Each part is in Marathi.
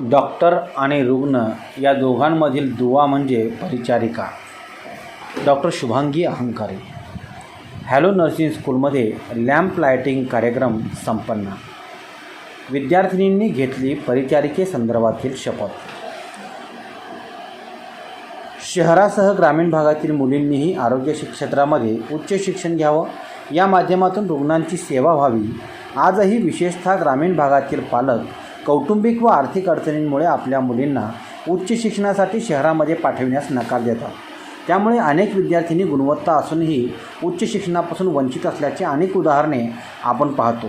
डॉक्टर आणि रुग्ण या दोघांमधील दुवा म्हणजे परिचारिका. Doctor Shubhangi Ahankari. Hello nursing स्कूलमध्ये लॅम्प लायटिंग कार्यक्रम संपन्न. विद्यार्थिनींनी घेतली परिचारिकेसंदर्भातील शपथ. शहरासह ग्रामीण भागातील मुलींनीही आरोग्य क्षेत्रामध्ये उच्च शिक्षण घ्यावं. या माध्यमातून रुग्णांची सेवा व्हावी. आजही विशेषतः ग्रामीण भागातील पालक कौटुंबिक व आर्थिक अडचणींमुळे आपल्या मुलींना उच्च शिक्षणासाठी शहरामध्ये पाठविण्यास नकार देतात. त्यामुळे अनेक विद्यार्थिनी गुणवत्ता असूनही उच्च शिक्षणापासून वंचित असल्याची अनेक उदाहरणे आपण पाहतो.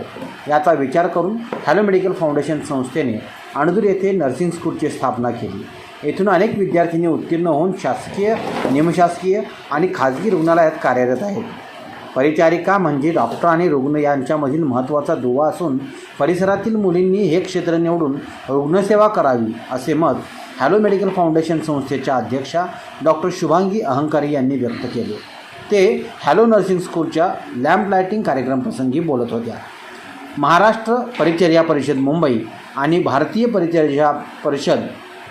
याचा विचार करून हॅलो मेडिकल फाउंडेशन संस्थेने अणदूर येथे नर्सिंग स्कूलची स्थापना केली. येथून अनेक विद्यार्थिनी उत्तीर्ण होऊन शासकीय निमशासकीय आणि खाजगी रुग्णालयात कार्यरत आहेत. परिचारिका म्हणजे डॉक्टर आणि रुग्ण यांच्यामधील महत्त्वाचा दुवा असून परिसरातील मुलींनी हे क्षेत्र निवडून रुग्णसेवा करावी असे मत हॅलो मेडिकल फाउंडेशन संस्थेच्या अध्यक्षा डॉक्टर शुभांगी अहंकारी यांनी व्यक्त केले. ते हॅलो नर्सिंग स्कूलच्या लॅम्प लायटिंग कार्यक्रमप्रसंगी बोलत होत्या. महाराष्ट्र परिचर्या परिषद मुंबई आणि भारतीय परिचर्या परिषद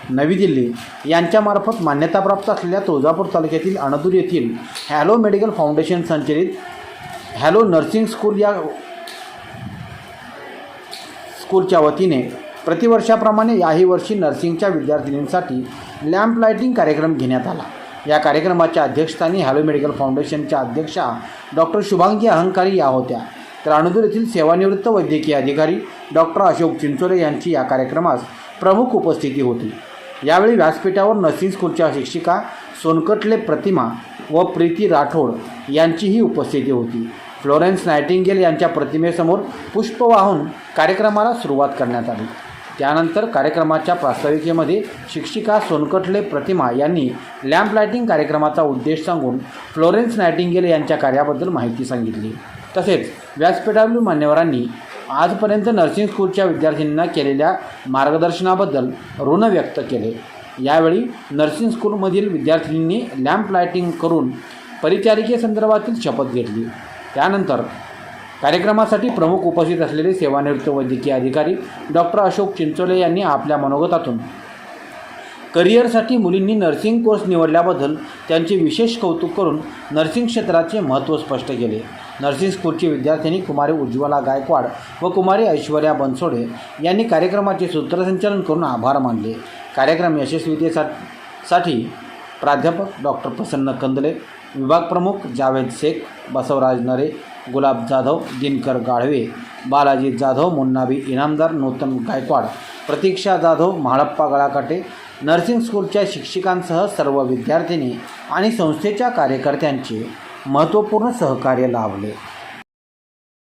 नवी दिल्ली यांच्यामार्फत मान्यताप्राप्त असलेल्या तुळजापूर तालुक्यातील अणदूर येथील हॅलो मेडिकल फाउंडेशन संचलित हॅलो नर्सिंग स्कूल या स्कूलच्या वतीने प्रतिवर्षाप्रमाणे याही वर्षी नर्सिंगच्या विद्यार्थिनींसाठी लॅम्प लायटिंग कार्यक्रम घेण्यात आला. या कार्यक्रमाच्या अध्यक्षस्थानी हॅलो मेडिकल फाउंडेशनच्या अध्यक्षा डॉक्टर शुभांगी अहंकारी या होत्या. तर अणदूर येथील सेवानिवृत्त वैद्यकीय अधिकारी डॉक्टर अशोक चिंचोले यांची या कार्यक्रमास प्रमुख उपस्थिती होती. यावेळी व्यासपीठावर नर्सिंग स्कूलच्या शिक्षिका सोनकटले प्रतिमा व प्रीती राठोड यांचीही उपस्थिती होती. फ्लोरेन्स नायटिंगेल यांच्या प्रतिमेसमोर पुष्प वाहून कार्यक्रमाला सुरुवात करण्यात आली. त्यानंतर कार्यक्रमाच्या प्रास्ताविकेमध्ये शिक्षिका सोनकटले प्रतिमा यांनी लॅम्प लायटिंग कार्यक्रमाचा उद्देश सांगून फ्लोरेन्स नायटिंगेल यांच्या कार्याबद्दल माहिती सांगितली. तसेच व्यासपीठावरील मान्यवरांनी आजपर्यंत नर्सिंग स्कूलच्या विद्यार्थ्यांना केलेल्या मार्गदर्शनाबद्दल ऋण व्यक्त केले. यावेळी नर्सिंग स्कूलमधील विद्यार्थिनींनी लॅम्प लायटिंग करून परिचारिकेसंदर्भातील शपथ घेतली. त्यानंतर कार्यक्रमासाठी प्रमुख उपस्थित असलेले सेवानिवृत्त वैद्यकीय अधिकारी डॉक्टर अशोक चिंचोले यांनी आपल्या मनोगतातून करिअरसाठी मुलींनी नर्सिंग कोर्स निवडल्याबद्दल त्यांचे विशेष कौतुक करून नर्सिंग क्षेत्राचे महत्त्व स्पष्ट केले. नर्सिंग स्कूलची विद्यार्थिनी कुमारी उज्ज्वला गायकवाड व कुमारी ऐश्वर्या बनसोडे यांनी कार्यक्रमाचे सूत्रसंचालन करून आभार मानले. कार्यक्रम यशस्वीतेसाठी प्राध्यापक डॉक्टर प्रसन्न कंदले विभाग प्रमुख जावेद शेख बसवराज नरे गुलाब जाधव दिनकर गाढवे बालाजी जाधव मुन्नाबी इनामदार नूतन गायकवाड प्रतीक्षा जाधव म्हाळप्पा गळाकाटे नर्सिंग स्कूलच्या शिक्षिकांसह सर्व विद्यार्थिनी आणि संस्थेच्या कार्यकर्त्यांचे महत्त्वपूर्ण सहकार्य लाभले.